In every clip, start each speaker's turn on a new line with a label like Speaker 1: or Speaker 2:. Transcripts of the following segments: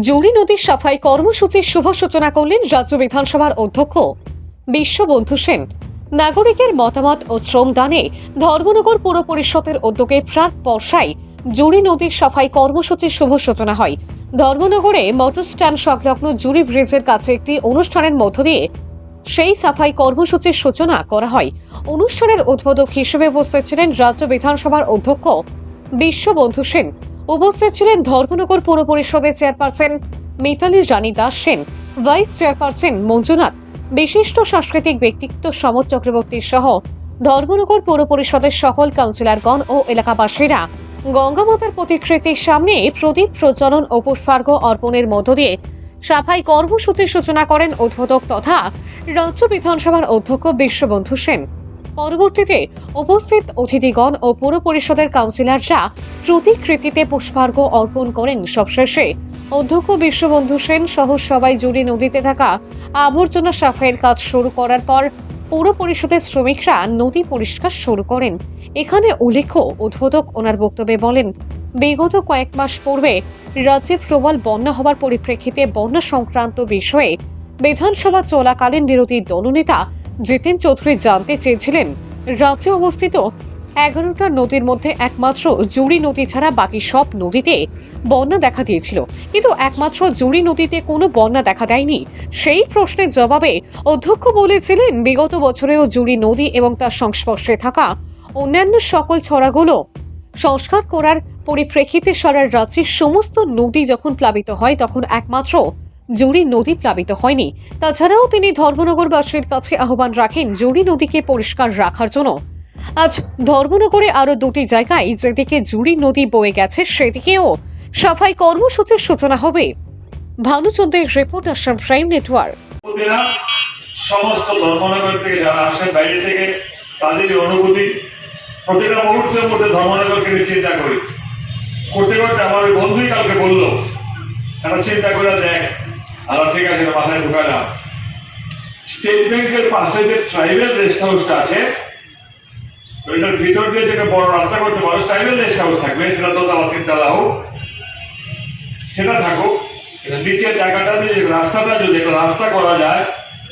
Speaker 1: জুড়ি নদীর সাফাই কর্মসূচির শুভ সূচনা করলেন রাজ্য বিধানসভার অধ্যক্ষ বিশ্ববন্ধু সেন। নাগরিকের মতামত ও শ্রমদানে ধর্মনগর পুর পরিষদের উদ্যোগে প্রাক বর্ষায় জুড়ি নদীর সাফাই কর্মসূচির শুভ সূচনা হয়। ধর্মনগরে মোটর স্ট্যান্ড সংলগ্ন জুড়ি ব্রিজের কাছে একটি অনুষ্ঠানের মধ্য দিয়ে সেই সাফাই কর্মসূচির সূচনা করা হয়। অনুষ্ঠানের উদ্বোধক হিসেবে উপস্থিত ছিলেন রাজ্য বিধানসভার অধ্যক্ষ বিশ্ববন্ধু সেন। উপস্থিত ছিলেন ধর্মনগর পৌর পরিষদের chairperson Mitali Rani Das Sen, vice chairperson Manjunath, বিশিষ্ট সাংস্কৃতিক ব্যক্তিত্ব সমর চক্রবর্তী সহ ধর্মনগর পৌর পরিষদের সকল কাউন্সিলরগণ ও এলাকাবাসীরা গঙ্গামাতার প্রতিকৃতির সামনে প্রদীপ প্রজ্বলন ও পুষ্পার্ঘ অর্পণের মধ্য দিয়ে সাফাই কর্মসূচির সূচনা করেন উদ্বোধক তথা রাজ্য বিধানসভার অধ্যক্ষ বিশ্ববন্ধু সেন। পরবর্তীতে উপস্থিত অতিথিগণ ও পুর পরিষদের কাউন্সিলররা প্রতিকৃতিতে পুষ্পার্ঘ অর্পণ করেন সবশেষে। অধ্যক্ষ বিশ্ববন্ধু সেন সহ সবাই জুড়ে নদীতে থাকা আবর্জনা সাফাইয়ের কাজ শুরু করার পর পৌর পরিষদের শ্রমিকরা নদী পরিষ্কার শুরু করেন। এখানে উল্লেখ্য, উদ্বোধক ওনার বক্তব্যে বলেন, বিগত কয়েক মাস পূর্বে রাজ্যে প্রবল বন্যা হবার পরিপ্রেক্ষিতে বন্যা সংক্রান্ত বিষয়ে বিধানসভা চলাকালীন বিরোধী দলনেতা জিতেন চৌধুরী জানতে চেয়েছিলেন, রাজ্যে অবস্থিত এগারোটা নদীর মধ্যে একমাত্র জুড়ি নদী ছাড়া বাকি সব নদীতে বন্যা দেখা দিয়েছিল। কিন্তু একমাত্র জুড়ি নদীতে কোনো বন্যা দেখা দেয়নি। সেই প্রশ্নের জবাবে অধ্যক্ষ বলেছিলেন, বিগত বছরেও জুড়ি নদী এবং তার সংস্পর্শে থাকা অন্যান্য সকল ছড়াগুলো সংস্কার করার পরিপ্রেক্ষিতে সারা রাজ্যের সমস্ত নদী যখন প্লাবিত হয়, তখন একমাত্র জুড়ি নদী প্লাবিত হয়নি। তাছাড়াও তিনি ধর্মনগরবাসীর কাছে আহ্বান রাখেন জুড়ি নদীকে পরিষ্কার রাখার জন্য। আজ ধর্মনগরে আরও দুটি জায়গায় যেদিকে জুড়ি নদী বয়ে গেছে, সেদিকেও সাফাই কর্মসূচির সূচনা হবে। ভানুচন্দ্রের রিপোর্ট আসাম প্রাইম নেটওয়ার্ক।
Speaker 2: সমস্ত ধর্মনগর থেকে যারা আসেন বাইরে থেকে, তাদেরই অনুভূতি। প্রতিটা মুহূর্তের মধ্যে ধর্মনগরকে নিয়ে চিন্তা করি। করতে করতে আমার ওই বন্ধুই কালকে বলল একটা চিন্তা করে দেখ? আল্লাহ ঠিক আছে মাথায় ঢুকালাম স্টেট ব্যাংকের পাশে যে ট্রাইবেল রেস্ট হাউসটা আছে, ওইটার ভিতর দিয়ে যেটা বড় রাস্তা করতে পারো ট্রাইবেল রেস্ট হাউস থাকবে, সেটা দোতলা তিনতলা হোক সেটা থাকুক নিচের জায়গাটা যদি রাস্তাটা যদি রাস্তা করা যায়,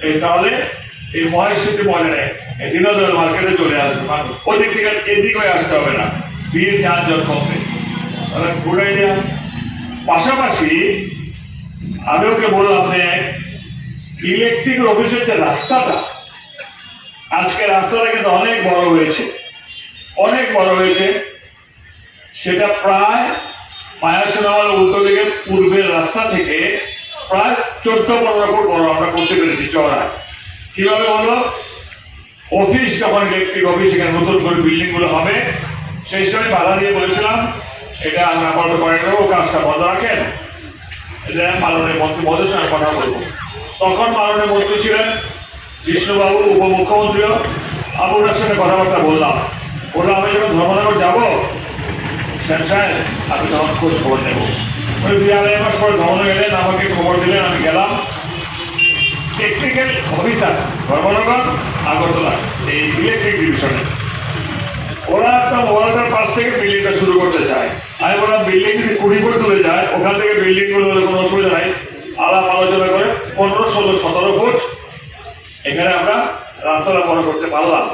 Speaker 2: এই তাহলে এই মহেশ্বরী ময়দানে এই দিনদয়াল মার্কেটে চলে আসবে মানুষ। ওদিক থেকে এদিক হয়ে আসতে হবে না। বিয়ে চার্জর কমবে তাহলে আইডিয়া পাশাপাশি আমি ওকে বললাম যে ইলেকট্রিক অফিসের যে রাস্তাটা, আজকে রাস্তাটা কিন্তু অনেক বড় হয়েছে, অনেক বড় হয়েছে। সেটা প্রায় মায়াসোনামাল উত্তর পূর্বের রাস্তা থেকে প্রায় চোদ্দ পনেরো ফুট বড় আমরা করতে পেরেছি চড়ায় কীভাবে হলো অফিস যখন ইলেকট্রিক অফিস এখানে নতুন করে বিল্ডিংগুলো হবে, সেই সময় বাধা দিয়ে বলেছিলাম, এটা আমরা আপাতত করে নেব, কাজটা বন্ধ রাখেন। মাননীয় মন্ত্রী সঙ্গে কথা বলব। তখন মাননীয় মন্ত্রী ছিলেন বিষ্ণুবাবু উপমুখ্যমন্ত্রীও আমি ওনার সঙ্গে কথাবার্তা বললাম। বললাম আমি যখন ধর্মনগর যাব, স্যার স্যার, আমি তখন খোঁজ খবর নেব। ওই দুই আড়াই মাস পরে ধর্মনগর গেলেন, আমাকে খবর দিলেন, আমি গেলাম। টেকনিক্যাল অফিসার ধর্মনগর, আগরতলা, এই ইলেকট্রিক ডিভিশনে ওরা একটা মোবাইলটার পাশ থেকে বিল্ডিংটা শুরু করতে চায়। আমি বললাম বিল্ডিং যদি কুড়ি ফুট তুলে যায়, ওখান থেকে বিল্ডিংগুলো হলে কোনো অসুবিধা নাই। আলাপ আলোচনা করে পনেরো, ষোলো, সতেরো ফুট। এখানে আমরা রাস্তাটা বড় করতে পারলাম।